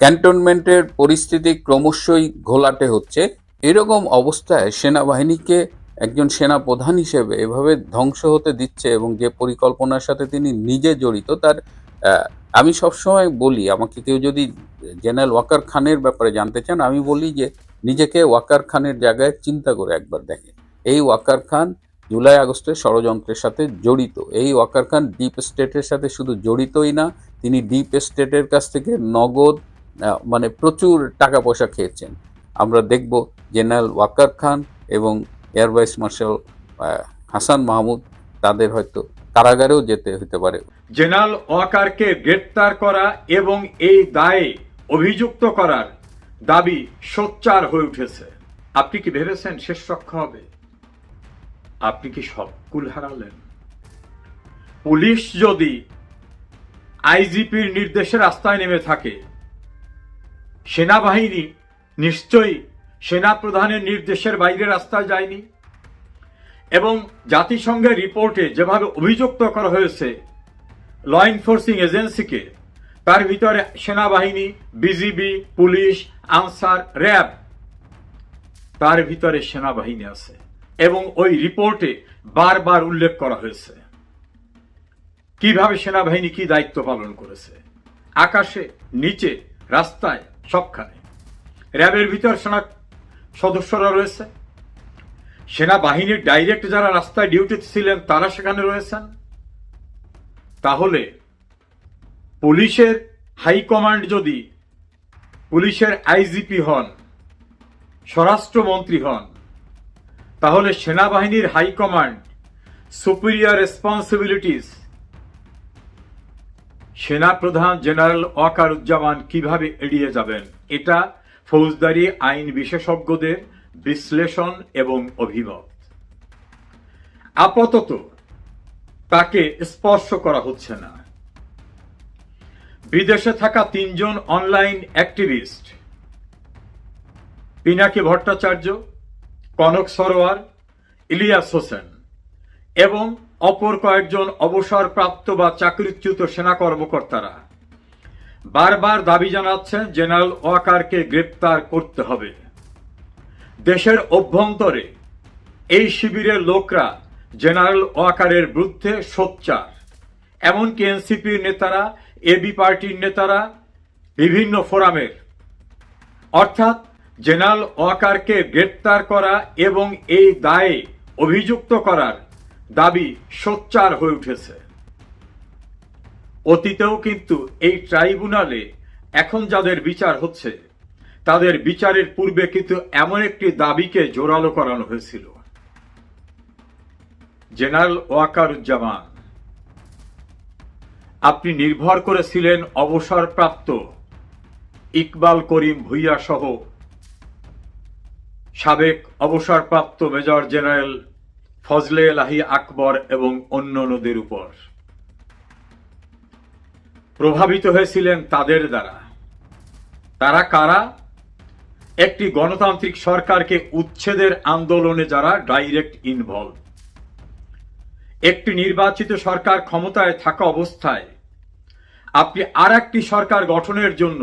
ক্যান্টনমেন্টের পরিস্থিতি ক্রমশই ঘোলাটে হচ্ছে। এরকম অবস্থায় সেনাবাহিনীকে একজন সেনা প্রধান হিসেবে এভাবে ধ্বংস হতে দিচ্ছে এবং যে পরিকল্পনার সাথে তিনি নিজে জড়িত, তার আমি সবসময় বলি, আমাকে কেউ যদি জেনারেল ওয়াকার খানের ব্যাপারে জানতে চান, আমি বলি যে নিজেকে ওয়াকার খানের জায়গায় চিন্তা করে একবার দেখে এই ওয়াকার খান জুলাই আগস্টের ষড়যন্ত্রের সাথে জড়িত। এই ওয়াকার খান ডিপ স্টেটের সাথে শুধু জড়িতই না, তিনি ডিপ স্টেটের কাছ থেকে নগদ মানে প্রচুর টাকা পয়সা খেয়েছেন। আমরা দেখব জেনারেল ওয়াকার খান এবং air vice marshal Hasan Mahmud তাদের হয়তো কারাগারেও যেতে হতে পারে। জেনারেল ওয়াকারকে গ্রেপ্তার করা এবং এই দায়ে অভিযুক্ত করার দাবি সোচ্চার হয়ে উঠেছে। আপনি কি ভেবেছেন শেষ রক্ষা হবে? আপনি কি সব কুল হারালেন? পুলিশ যদি আইজিপির নির্দেশে রাস্তায় নেমে থাকে সেনাবাহিনী নিশ্চয়ই সেনা প্রধানের নির্দেশের বাইরে রাস্তায় যায়নি। এবং জাতিসংঘের রিপোর্টে যেভাবে অভিযুক্ত করা হয়েছে ল এনফোর্সিং এজেন্সিকে তার ভিতরে সেনাবাহিনী বিজিবি পুলিশ, আনসার, র্যাব, তার ভিতরে সেনাবাহিনী আছে। এবং ওই রিপোর্টে বারবার উল্লেখ করা হয়েছে। কীভাবে সেনাবাহিনী কি দায়িত্ব পালন করেছে? আকাশে, নিচে, রাস্তায় সবখানে। র্যাবের ভিতর সেনা সদস্যরা রয়েছে। সেনাবাহিনীর ডাইরেক্ট যারা রাস্তায় ডিউটিতে ছিলেন, তারা সেখানে রয়েছেন। তাহলে পুলিশের হাইকমান্ড যদি পুলিশের আইজিপি হন, স্বরাষ্ট্রমন্ত্রী হন, তাহলে সেনাবাহিনীর হাইকমান্ড সুপিরিয়র রেসপন্সিবিলিটিস সেনাপ্রধান জেনারেল ওয়াকারুজ্জামান কীভাবে এড়িয়ে যাবেন? এটা ফৌজদারি আইন বিশেষজ্ঞদের বিশ্লেষণ এবং অভিমত। আপাতত তাকে স্পর্শ করা হচ্ছে না। বিদেশে থাকা তিনজন অনলাইন অ্যাক্টিভিস্ট, পিনাকি ভট্টাচার্য, কনক সরোয়ার, ইলিয়াস হোসেন এবং অপর কয়েকজন অবসরপ্রাপ্ত বা চাকরিচ্যুত সেনা কর্মকর্তারা। বারবার দাবি জানাচ্ছেন জেনারেল ওয়াকারকে গ্রেপ্তার করতে হবে। দেশের অভ্যন্তরে এই শিবিরের লোকরা জেনারেল ওয়াকারের বিরুদ্ধে সোচ্চার। এমনকি এনসিপির নেতারা, এবি পার্টির নেতারা, বিভিন্ন ফোরামের। অর্থাৎ জেনারেল ওয়াকারকে গ্রেপ্তার করা এবং এই দায়ে অভিযুক্ত করার দাবি সোচ্চার হয়ে উঠেছে। অতীতেও কিন্তু এই ট্রাইব্যুনালে এখন যাদের বিচার হচ্ছে, তাদের বিচারের পূর্বে কিন্তু এমন একটি দাবিকে জোরালো করানো হয়েছিল। জেনারেল ওয়াকারুজ্জামান, আপনি নির্ভর করেছিলেন অবসরপ্রাপ্ত ইকবাল করিম ভুইয়া সহ সাবেক অবসরপ্রাপ্ত মেজর জেনারেল ফজলে লাহি আকবর এবং অন্যান্যদের উপর। প্রভাবিত হয়েছিলেন তাদের দ্বারা। তারা কারা? একটি গণতান্ত্রিক সরকারকে উচ্ছেদের আন্দোলনে যারা ডাইরেক্ট ইনভলভ একটি নির্বাচিত সরকার ক্ষমতায় থাকা অবস্থায় আপনি আর একটি সরকার গঠনের জন্য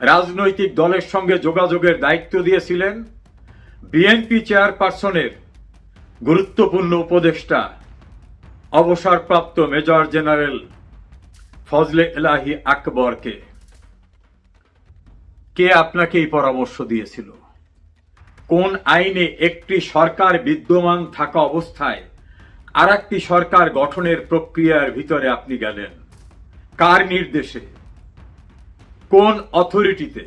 রাজনৈতিক দলের সঙ্গে যোগাযোগের দায়িত্ব দিয়েছিলেন। বিএনপি চেয়ারপারসনের গুরুত্বপূর্ণ উপদেষ্টা, অবসরপ্রাপ্ত মেজর জেনারেল ফজলে এলাহি আকবরকে। কে আপনাকে এই পরামর্শ দিয়েছিল? কোন আইনে একটি সরকার বিদ্যমান থাকা অবস্থায় আর একটি সরকার গঠনের প্রক্রিয়ার ভিতরে আপনি গেলেন? কার নির্দেশে? কোন অথরিটিতে?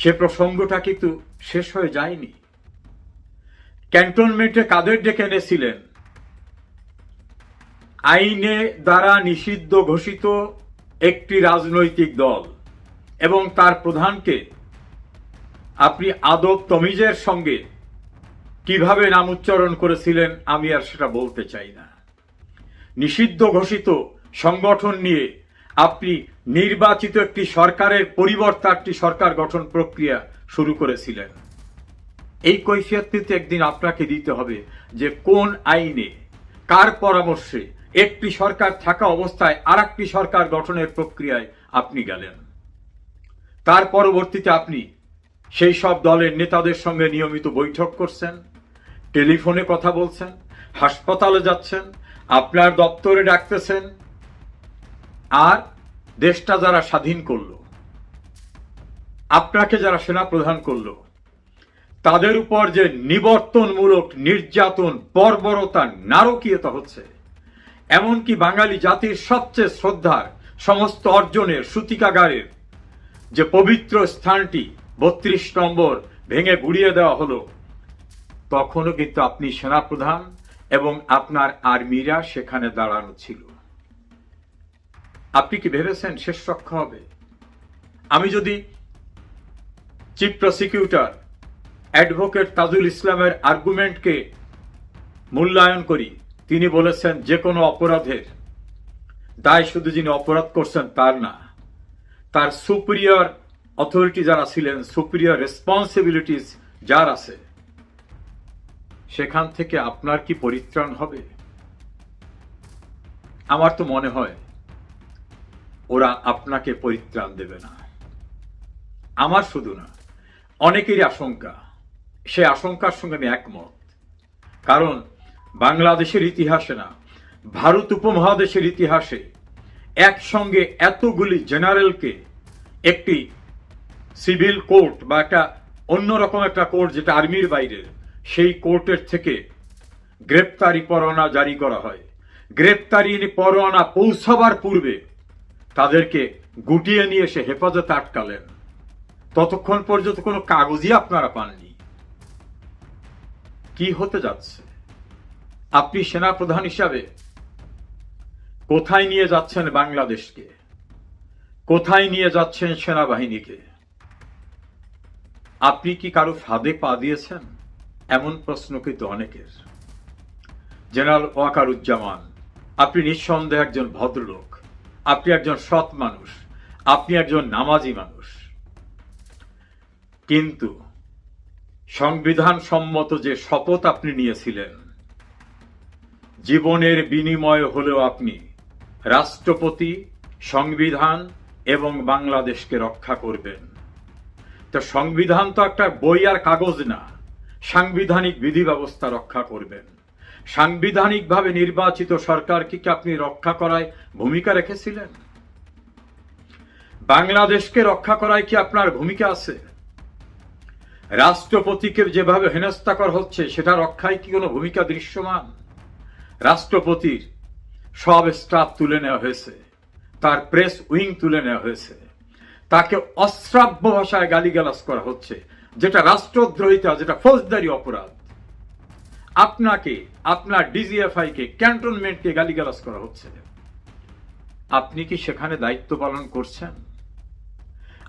সে প্রসঙ্গটা কিন্তু শেষ হয়ে যায়নি। ক্যান্টনমেন্টে কাদের ডেকে এনেছিলেন? আইনে দ্বারা নিষিদ্ধ ঘোষিত একটি রাজনৈতিক দল এবং তার প্রধানকে আপনি আদব তমিজের সঙ্গে কীভাবে নাম উচ্চারণ করেছিলেন আমি আর সেটা বলতে চাই না। নিষিদ্ধ ঘোষিত সংগঠন নিয়ে আপনি নির্বাচিত একটি সরকারের পরিবর্তে একটি সরকার গঠন প্রক্রিয়া শুরু করেছিলেন। এই কৈফিয়ত কিন্তু একদিন আপনাকে দিতে হবে যে কোন আইনে, কার পরামর্শে একটি সরকার থাকা অবস্থায় আর সরকার গঠনের প্রক্রিয়ায় আপনি গেলেন। তার পরবর্তীতে আপনি সেই সব দলের নেতাদের সঙ্গে নিয়মিত বৈঠক করছেন, টেলিফোনে কথা বলছেন, হাসপাতালে যাচ্ছেন, আপনার দপ্তরে ডাকতেছেন, আর দেশটা যারা স্বাধীন করল, আপনাকে যারা সেনা প্রধান করল তাদের উপর যে নিবর্তনমূলক নির্যাতন, বর্বরতা, নারকীয়তা হচ্ছে, এমনকি বাঙালি জাতির সবচেয়ে শ্রদ্ধার সমস্ত অর্জনের সূতিকাগারের যে পবিত্র স্থানটি বত্রিশ নম্বর ভেঙে গুড়িয়ে দেওয়া হলো, তখনও কিন্তু আপনি সেনাপ্রধান এবং আপনার আর্মিরা সেখানে দাঁড়ানো ছিল। আপনি কি ভেবেছেন শেষ রক্ষা হবে? আমি যদি চিফ প্রসিকিউটর অ্যাডভোকেট তাজুল ইসলামের আর্গুমেন্টকে মূল্যায়ন করি। তিনি বলেছেন যে কোনো অপরাধের দায় শুধু যিনি অপরাধ করছেন তার না, তার সুপিরিয়র অথরিটি যারা ছিলেন সুপিরিয়র রেসপন্সিবিলিটিস যার আছে, সেখান থেকে আপনার কি পরিত্রাণ হবে? আমার তো মনে হয়, ওরা আপনাকে পরিত্রাণ দেবে না। আমার শুধু না, অনেকেরই আশঙ্কা। সে আশঙ্কার সঙ্গে আমি একমত। কারণ বাংলাদেশের ইতিহাসে না, ভারত উপমহাদেশের ইতিহাসে একসঙ্গে এতগুলি জেনারেলকে একটি সিভিল কোর্ট বা একটা অন্যরকম একটা কোর্ট যেটা আর্মির বাইরে, সেই কোর্টের থেকে গ্রেপ্তারি পরোয়ানা জারি করা হয়। গ্রেপ্তারি পরোয়ানা পৌঁছাবার পূর্বে তাদেরকে গুটিয়ে নিয়ে এসে হেফাজতে আটকালেন। ততক্ষণ পর্যন্ত কোনো কাগজই আপনারা পাননি। কি হতে যাচ্ছে? আপনি সেনাপ্রধান হিসাবে কোথায় নিয়ে যাচ্ছেন বাংলাদেশকে? কোথায় নিয়ে যাচ্ছেন সেনাবাহিনীকে? আপনি কি কারও ফাঁদে পা দিয়েছেন? এমন প্রশ্ন কিন্তু অনেকের। জেনারেল ওয়াকারুজ্জামান, আপনি নিঃসন্দেহে একজন ভদ্রলোক। আপনি একজন সৎ মানুষ। আপনি একজন নামাজি মানুষ। কিন্তু সংবিধান সম্মত যে শপথ আপনি নিয়েছিলেন, জীবনের বিনিময় হলেও আপনি রাষ্ট্রপতি, সংবিধান এবং বাংলাদেশকে রক্ষা করবেন। তো সংবিধান তো একটা বই আর কাগজ না, সাংবিধানিক বিধি ব্যবস্থা রক্ষা করবেন। সাংবিধানিকভাবে নির্বাচিত সরকারকে কি আপনি রক্ষা করায় ভূমিকা রেখেছিলেন? বাংলাদেশকে রক্ষা করায় কি আপনার ভূমিকা আছে? রাষ্ট্রপতিকে যেভাবে হেনস্থা করা হচ্ছে সেটা রক্ষায় কি কোনো ভূমিকা দৃশ্যমান? রাষ্ট্রপতির সব স্টাফ তুলে নেওয়া হয়েছে। তার প্রেস উইং তুলে নেওয়া হয়েছে। তাকে অশ্রাব্য ভাষায় গালিগালাজ করা হচ্ছে, যেটা রাষ্ট্রদ্রোহিতা, যেটা ফৌজদারি অপরাধ। আপনাকে, আপনার ডিজিএফআই কে ক্যান্টনমেন্টকে গালিগালাজ করা হচ্ছে। আপনি কি সেখানে দায়িত্ব পালন করছেন?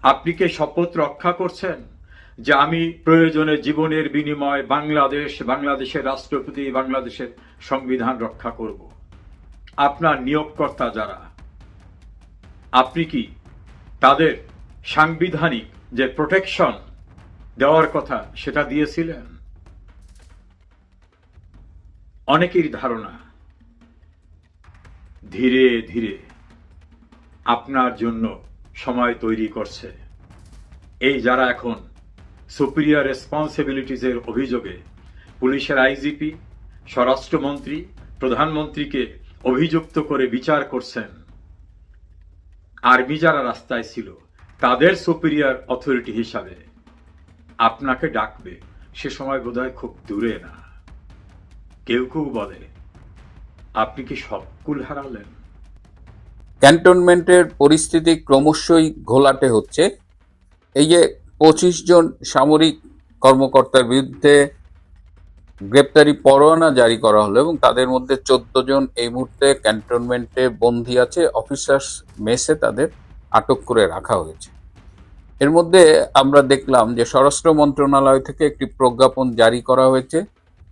আপনি কি শপথ রক্ষা করছেন? যে আমি প্রয়োজনে জীবনের বিনিময় বাংলাদেশ, বাংলাদেশের রাষ্ট্রপতি, বাংলাদেশের সংবিধান রক্ষা করব। আপনার নিয়োগকর্তা যারা, আপনি কি তাদের সাংবিধানিক যে প্রোটেকশন দেওয়ার কথা সেটা দিয়েছিলেন? অনেকেরই ধারণা, ধীরে ধীরে আপনার জন্য সময় তৈরি করছে। এই যারা এখন সুপিরিয়র রেসপন্সিবিলিটিজের অভিযোগে পুলিশের আইজিপি, স্বরাষ্ট্রমন্ত্রী, প্রধানমন্ত্রীকে অভিযুক্ত করে বিচার করছেন। আর্মি যারা রাস্তায় ছিল, তাদের সুপিরিয়র অথরিটি হিসাবে। আপনাকে ডাকবে, সে সময় বোধহয় খুব দূরে না। কেউ কেউ বলে, আপনি কি সব কুল হারালেন? ক্যান্টনমেন্টের পরিস্থিতি ক্রমশই ঘোলাটে হচ্ছে। এই যে পঁচিশ জন সামরিক কর্মকর্তার বিরুদ্ধে গ্রেপ্তারি পরোয়ানা জারি করা হলো এবং তাদের মধ্যে চোদ্দ জন এই মুহূর্তে ক্যান্টনমেন্টে বন্দি আছে। অফিসার্স মেসে তাদের আটক করে রাখা হয়েছে। এর মধ্যে আমরা দেখলাম যে স্বরাষ্ট্র মন্ত্রণালয় থেকে একটি প্রজ্ঞাপন জারি করা হয়েছে।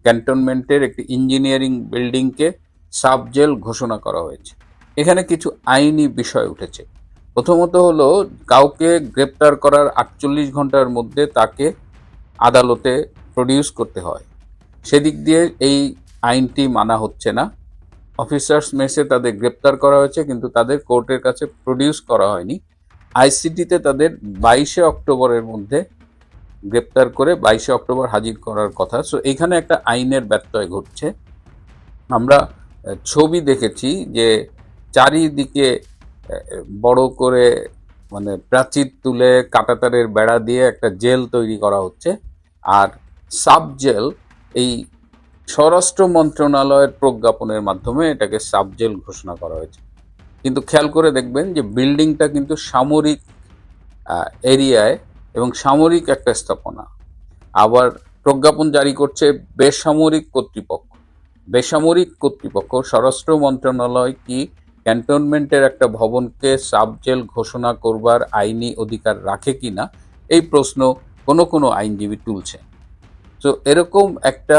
ক্যান্টনমেন্টের একটি ইঞ্জিনিয়ারিং বিল্ডিংকে সাব জেল ঘোষণা করা হয়েছে। এখানে কিছু আইনি বিষয় উঠেছে। প্রথমত হলো, কাউকে গ্রেপ্তার করার আটচল্লিশ ঘণ্টার মধ্যে তাকে আদালতে প্রডিউস করতে হয়। সেদিক দিয়ে এই আইনটি মানা হচ্ছে না। অফিসার্স মেসে তাদের গ্রেপ্তার করা হয়েছে, কিন্তু তাদের কোর্টের কাছে প্রডিউস করা হয়নি। আইসিটিতে তাদের বাইশে অক্টোবরের মধ্যে গ্রেপ্তার করে বাইশে অক্টোবর হাজির করার কথা। সো এইখানে একটা আইনের ব্যত্যয় ঘটছে। আমরা ছবি দেখেছি যে চারিদিকে বড় করে মানে প্রাচীর তুলে কাটাতারের বেড়া দিয়ে একটা জেল তৈরি করা হচ্ছে। আর সাব জেল এই স্বরাষ্ট্র মন্ত্রণালয়ের প্রজ্ঞাপনের মাধ্যমে এটাকে সাব জেল ঘোষণা করা হয়েছে। কিন্তু খেয়াল করে দেখবেন যে বিল্ডিংটা কিন্তু সামরিক এরিয়ায় এবং সামরিক একটা স্থাপনা। আবার প্রজ্ঞাপন জারি করছে বেসামরিক কর্তৃপক্ষ। বেসামরিক কর্তৃপক্ষ, স্বরাষ্ট্র মন্ত্রণালয় কি ক্যান্টনমেন্টের একটা ভবনকে সাব জেল ঘোষণা করবার আইনি অধিকার রাখে কিনা, এই প্রশ্ন কোনো কোনো আইনজীবী তুলছে। তো এরকম একটা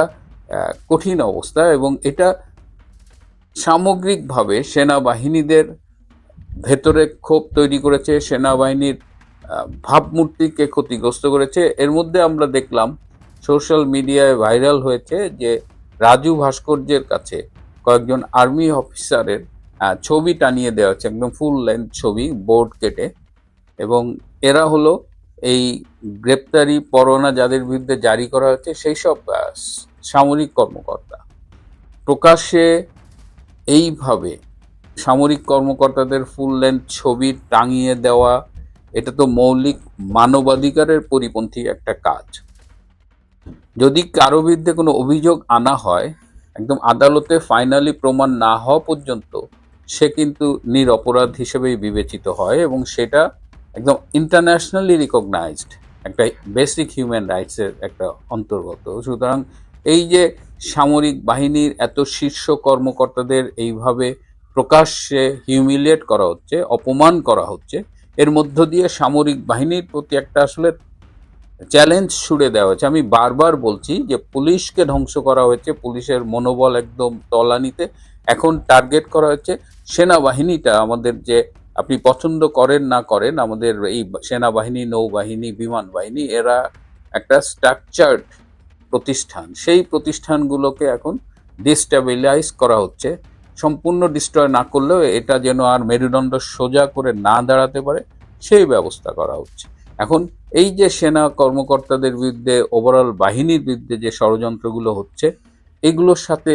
কঠিন অবস্থা এবং এটা সামগ্রিকভাবে সেনাবাহিনীদের ভেতরে ক্ষোভ তৈরি করেছে, সেনাবাহিনীর ভাবমূর্তিকে ক্ষতিগ্রস্ত করেছে। এর মধ্যে আমরা দেখলাম, সোশ্যাল মিডিয়ায় ভাইরাল হয়েছে যে রাজু ভাস্কর্যের কাছে কয়েকজন আর্মি অফিসারের ছবি টানিয়ে দেওয়া হচ্ছে, একদম ফুল লেন্থ ছবি বোর্ড কেটে। এবং এরা হলো এই গ্রেপ্তারি পরোয়ানা যাদের বিরুদ্ধে জারি করা হচ্ছে, সেই সব সামরিক কর্মকর্তা। প্রকাশ্যে এইভাবে সামরিক কর্মকর্তাদের ফুল লেন্থ ছবি টাঙিয়ে দেওয়া, এটা তো মৌলিক মানবাধিকারের পরিপন্থী একটা কাজ। যদি কারও বিরুদ্ধে কোনো অভিযোগ আনা হয়, একদম আদালতে ফাইনালি প্রমাণ না হওয়া পর্যন্ত সে কিন্তু নিরপরাধ হিসেবেই বিবেচিত হয় এবং সেটা একদম ইন্টারন্যাশনালি রিকগনাইজড একটা বেসিক হিউম্যান রাইটসের একটা অন্তর্গত। সুতরাং এই যে সামরিক বাহিনীর এত শীর্ষ কর্মকর্তাদের এইভাবে প্রকাশ্যে হিউমিলিয়েট করা হচ্ছে, অপমান করা হচ্ছে, এর মধ্য দিয়ে সামরিক বাহিনীর প্রতি একটা আসলে চ্যালেঞ্জ ছুড়ে দেওয়া হয়েছে আমি বারবার বলছি যে পুলিশকে ধ্বংস করা হয়েছে, পুলিশের মনোবল একদম তলানিতে। এখন টার্গেট করা হচ্ছে সেনাবাহিনীটা আমাদের যে আপনি পছন্দ করেন না করেন, আমাদের এই সেনাবাহিনী, নৌবাহিনী বিমান বাহিনী এরা একটা স্ট্রাকচার্ড প্রতিষ্ঠান। সেই প্রতিষ্ঠানগুলোকে এখন ডিস্টেবিলাইজ করা হচ্ছে। সম্পূর্ণ ডিস্ট্রয় না করলেও এটা যেন আর মেরুদণ্ড সোজা করে না দাঁড়াতে পারে, সেই ব্যবস্থা করা হচ্ছে। এখন এই যে সেনা কর্মকর্তাদের বিরুদ্ধে ওভারঅল বাহিনীর বিরুদ্ধে যে ষড়যন্ত্রগুলো হচ্ছে, এগুলোর সাথে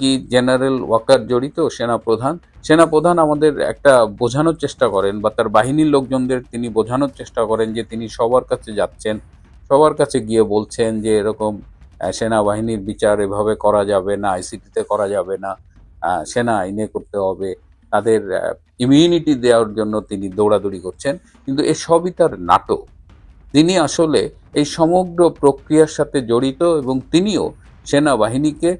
কি জেনারেল ওয়াকার জড়িত, সেনা প্রধান। সেনা প্রধান আমাদের একটা বোঝানোর চেষ্টা করেন বা তার বাহিনীর লোকজনদের তিনি বোঝানোর চেষ্টা করেন যে তিনি সবার কাছে যাচ্ছেন, সবার কাছে গিয়ে বলছেন যে এরকম সেনাবাহিনীর বিচার এভাবে করা যাবে না, আইসিটিতে করা যাবে না সেনা আইনে করতে হবে, তাদের ইমিউনিটি দেওয়ার জন্য তিনি দৌড়াদৌড়ি করছেন। কিন্তু এ সবই তার নাটক। তিনি আসলে এই সমগ্র প্রক্রিয়ার সাথে জড়িত এবং তিনিও সেনাবাহিনীকে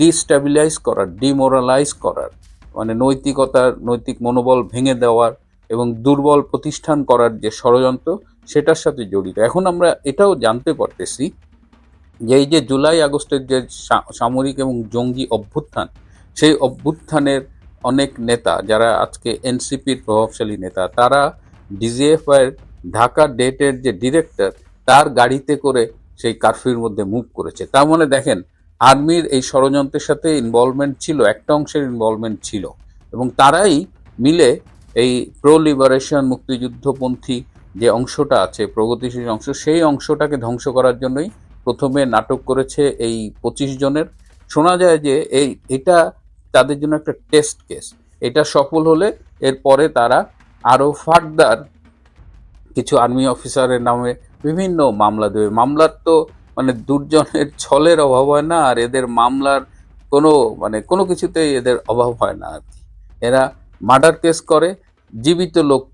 ডিস্টাবিলাইজ করার ডিমোরালাইজ করার মানে নৈতিকতার, নৈতিক মনোবল ভেঙে দেওয়ার এবং দুর্বল প্রতিষ্ঠান করার যে ষড়যন্ত্র, সেটার সাথে জড়িত। এখন আমরা এটাও জানতে পারতেছি যে এই যে জুলাই আগস্টের যে সামরিক এবং জঙ্গি অভ্যুত্থান, সেই অভ্যুত্থানের অনেক নেতা, যারা আজকে এনসিপির প্রভাবশালী নেতা, তারা ডিজিএফ এর ঢাকা ডেটের যে ডিরেক্টর, তার গাড়িতে করে সেই কারফিউর মধ্যে মুভ করেছে। তার মানে দেখেন, আর্মির এই ষড়যন্ত্রের সাথে ইনভলভমেন্ট ছিল, একটা অংশের ইনভলভমেন্ট ছিল। এবং তারাই মিলে এই প্রো লিবারেশন মুক্তিযুদ্ধপন্থী যে অংশটা আছে, প্রগতিশীল অংশ, সেই অংশটাকে ধ্বংস করার জন্যই প্রথমে নাটক করেছে এই পঁচিশ জনের। শোনা যায় যে এই, এটা তাদের জন্য একটা টেস্ট কেস এটা সফল হলে এরপরে তারা আরও ফার্দার কিছু আর্মি অফিসারের নামে বিভিন্ন মামলা দেবে। মামলার তো মানে দুর্জনের ছলের অভাব হয় না, আর এদের মামলার কোনো মানে কোনো কিছুতেই এদের অভাব হয় না আর কি। এরা মার্ডার কেস করে, জীবিত লোক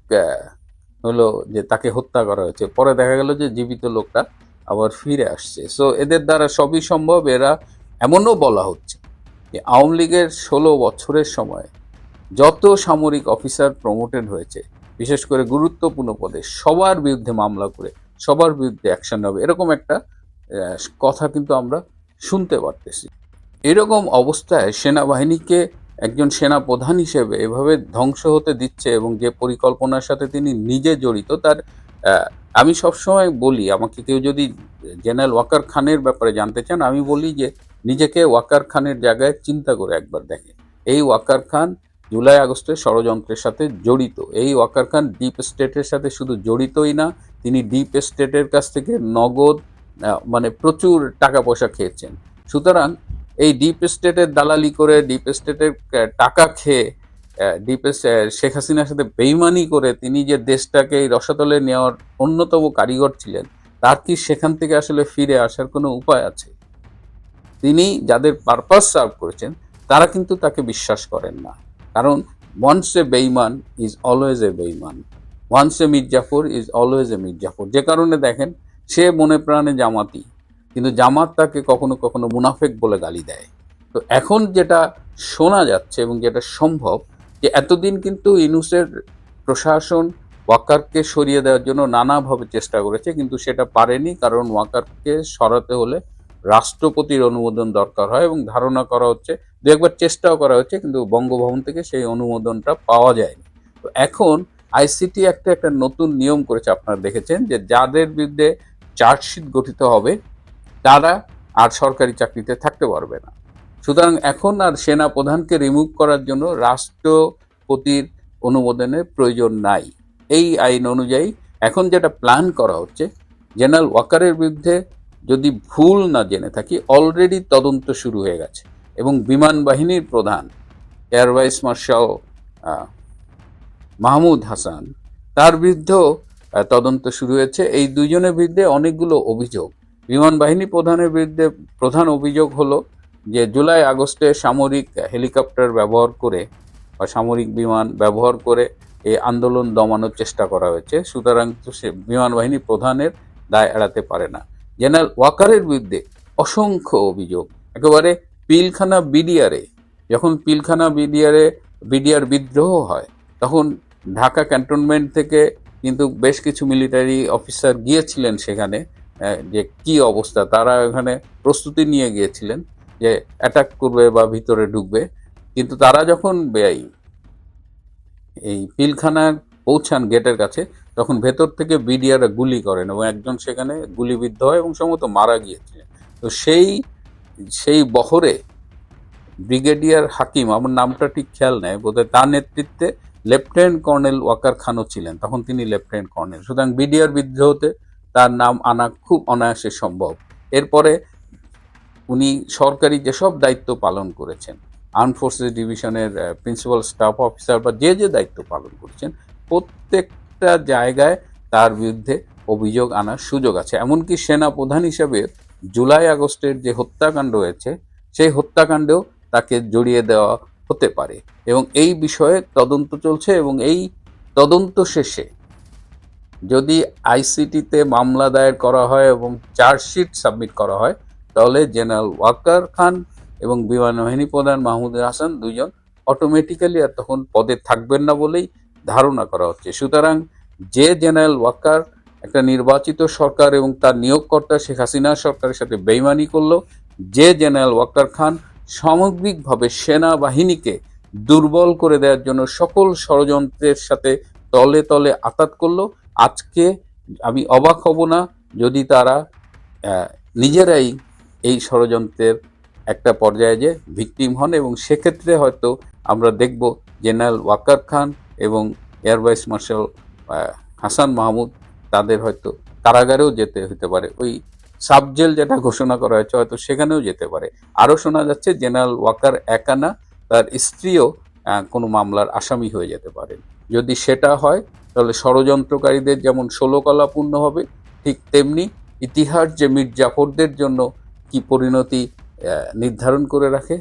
হলো যে তাকে হত্যা করা হয়েছে। পরে দেখা গেল যে জীবিত লোকটা আবার ফিরে আসছে। সো এদের দ্বারা সবই সম্ভব, এরা এমনও বলা হচ্ছে যে আওয়ামী লীগের ষোলো বছরের সময় যত সামরিক অফিসার প্রমোটেড হয়েছে, বিশেষ করে গুরুত্বপূর্ণ পদে, সবার বিরুদ্ধে মামলা করে সবার বিরুদ্ধে অ্যাকশন হবে। এরকম একটা কথা কিন্তু আমরা শুনতে পারতেছি। এরকম অবস্থায় সেনাবাহিনীকে একজন সেনা প্রধান হিসেবে এভাবে ধ্বংস হতে দিচ্ছে এবং যে পরিকল্পনার সাথে তিনি নিজে জড়িত, তার আমি সবসময় বলি, আমাকে কেউ যদি জেনারেল ওয়াকার খানের ব্যাপারে জানতে চান, আমি বলি যে নিজেকে ওয়াকার খানের জায়গায় চিন্তা করে একবার দেখে এই ওয়াকার খান জুলাই আগস্টের ষড়যন্ত্রের সাথে জড়িত। এই ওয়াকার খান ডিপ স্টেটের সাথে শুধু জড়িতই না তিনি ডিপ স্টেটের কাছ থেকে নগদ মানে প্রচুর টাকা পয়সা খেয়েছেন। সুতরাং এই ডিপ স্টেটের দালালি করে ডিপ স্টেটের টাকা খেয়ে ডিপ শেখ হাসিনার সাথে বেইমানি করে তিনি যে দেশটাকে এই রসাতলে নেওয়ার অন্যতম কারিগর ছিলেন, তার কি সেখান থেকে আসলে ফিরে আসার কোনো উপায় আছে? তিনি যাদের পারপাস সার্ভ করেছেন, তারা কিন্তু তাকে বিশ্বাস করেন না। কারণ ওয়ান্স এ বেইমান ইজ অলওয়েজ এ বেইমান। Once a Mir Jafar is always a Mir Jafar যে কারণে দেখেন, সে মনে প্রাণে জামাতি, কিন্তু জামাত তাকে কখনো কখনো মুনাফেক বলে গালি দেয়। তো এখন যেটা শোনা যাচ্ছে এবং যেটা সম্ভব, যে এতদিন কিন্তু ইনুসের প্রশাসন ওয়াকারকে সরিয়ে দেওয়ার জন্য নানাভাবে চেষ্টা করেছে, কিন্তু সেটা পারেনি, কারণ ওয়াকারকে সরাতে হলে রাষ্ট্রপতির অনুমোদন দরকার হয় এবং ধারণা করা হচ্ছে, দু একবার চেষ্টাও করা হচ্ছে, কিন্তু বঙ্গভবন থেকে সেই অনুমোদনটা পাওয়া যায়নি। তো এখন আইসিটি একটা একটা নতুন নিয়ম করেছে, আপনারা দেখেছেন, যে যাদের বিরুদ্ধে চার্জশিট গঠিত হবে, তারা আর সরকারি চাকরিতে থাকতে পারবে না। সুতরাং এখন আর সেনা প্রধানকে রিমুভ করার জন্য রাষ্ট্রপতির অনুমোদনের প্রয়োজন নাই। এই আইন অনুযায়ী এখন যেটা প্ল্যান করা হচ্ছে, জেনারেল ওয়াকারের বিরুদ্ধে যদি ভুল না জেনে থাকি অলরেডি তদন্ত শুরু হয়ে গেছে এবং বিমান বাহিনীর প্রধান air vice marshal Mahmud Hasan. তার বিরুদ্ধেও তদন্ত শুরু হয়েছে। এই দুইজনের বিরুদ্ধে অনেকগুলো অভিযোগ। বিমান বাহিনী প্রধানের বিরুদ্ধে প্রধান অভিযোগ হলো যে, জুলাই আগস্টে সামরিক হেলিকপ্টার ব্যবহার করে বা সামরিক বিমান ব্যবহার করে এই আন্দোলন দমানোর চেষ্টা করা হয়েছে। সুতরাং তো সে বিমান বাহিনী প্রধানের দায় এড়াতে পারে না। জেনারেল ওয়াকারের বিরুদ্ধে অসংখ্য অভিযোগ। একেবারে পিলখানা বিডিআরে, যখন পিলখানা বিডিআরে, বিডিআর বিদ্রোহ হয়, তখন ঢাকা ক্যান্টনমেন্ট থেকে কিন্তু বেশ কিছু মিলিটারি অফিসার গিয়েছিলেন সেখানে যে কি অবস্থা, তারা ওখানে প্রস্তুতি নিয়ে গিয়েছিলেন যে অ্যাটাক করবে বা ভিতরে ঢুকবে। কিন্তু তারা যখন এই পিলখানায় পৌঁছান গেটের কাছে, তখন ভেতর থেকে বিডিআর গুলি করেন এবং একজন সেখানে গুলিবিদ্ধ হয় এবং সম্ভবত মারা গিয়েছিলেন। তো সেই সেই বহরে ব্রিগেডিয়ার হাকিম, আমার নামটা ঠিক খেয়াল নেই, বোধহয় তার নেতৃত্বে লেফটেন্যান্ট কর্নেল ওয়াকার খানও ছিলেন, তখন তিনি লেফটেন্যান্ট কর্নেল। সুতরাং বিডিআর বিদ্রোহতে তার নাম আনা খুব অনায়াসে সম্ভব। এরপরে উনি সরকারি যেসব দায়িত্ব পালন করেছেন আর্ম ফোর্সেস ডিভিশনের প্রিন্সিপাল স্টাফ অফিসার বা যে যে দায়িত্ব পালন করেছেন, প্রত্যেকটা জায়গায় তার বিরুদ্ধে অভিযোগ আনার সুযোগ আছে। এমনকি সেনা প্রধান হিসেবে জুলাই আগস্টের যে হত্যাকাণ্ড হয়েছে, সেই হত্যাকাণ্ডেও তাকে জড়িয়ে দেওয়া হতে পারে। এবং এই বিষয়ে তদন্ত চলছে এবং এই তদন্ত শেষে যদি আইসিটিতে মামলা দায়ের করা হয় এবং চার্জশিট সাবমিট করা হয়, তাহলে জেনারেল ওয়াকার খান এবং বিমান বাহিনী প্রধান মাহমুদুল হাসান দুজন অটোমেটিক্যালি আর তখন পদে থাকবেন না বলেই ধারণা করা হচ্ছে। সুতরাং যে জেনারেল ওয়াকার একটা নির্বাচিত সরকার এবং তার নিয়োগকর্তা শেখ হাসিনা সরকারের সাথে বেইমানি করল, যে জেনারেল ওয়াকার খান সামগ্রিকভাবে সেনাবাহিনীকে দুর্বল করে দেওয়ার জন্য সকল ষড়যন্ত্রের সাথে তলে তলে আতাত করল। আজকে আমি অবাক হব না যদি তারা নিজেরাই এই ষড়যন্ত্রের একটা পর্যায়ে যে ভিকটিম হন এবং সেক্ষেত্রে হয়তো আমরা দেখব জেনারেল ওয়াকার খান এবং air vice marshal Hasan Mahmud তাদের হয়তো কারাগারেও যেতে হতে পারে। ওই সাবজেল যেটা ঘোষণা করা হয়েছে, হয়তো সেখানেও যেতে পারে। আরও শোনা যাচ্ছে, জেনারেল ওয়াকার একা না তার স্ত্রীও কোনো মামলার আসামি হয়ে যেতে পারেন যদি সেটা হয়, তাহলে ষড়যন্ত্রকারীদের যেমন ষোলকলা পূর্ণ হবে, ঠিক তেমনি ইতিহাস যে মীর জাফরদের জন্য কি পরিণতি নির্ধারণ করে রাখে,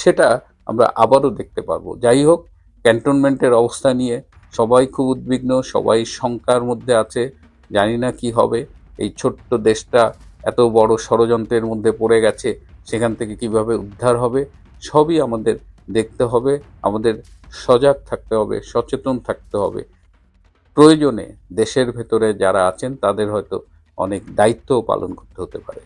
সেটা আমরা আবারও দেখতে পারব। যাই হোক, ক্যান্টনমেন্টের অবস্থা নিয়ে সবাই খুব উদ্বিগ্ন, সবাই শঙ্কার মধ্যে আছে, জানি না কি হবে। এই ছোট্ট দেশটা এত বড় ষড়যন্ত্রের মধ্যে পড়ে গেছে, সেখান থেকে কীভাবে উদ্ধার হবে, সবই আমাদের দেখতে হবে, আমাদের সজাগ থাকতে হবে, সচেতন থাকতে হবে। প্রয়োজনে দেশের ভেতরে যারা আছেন, তাদের হয়তো অনেক দায়িত্বও পালন করতে হতে পারে।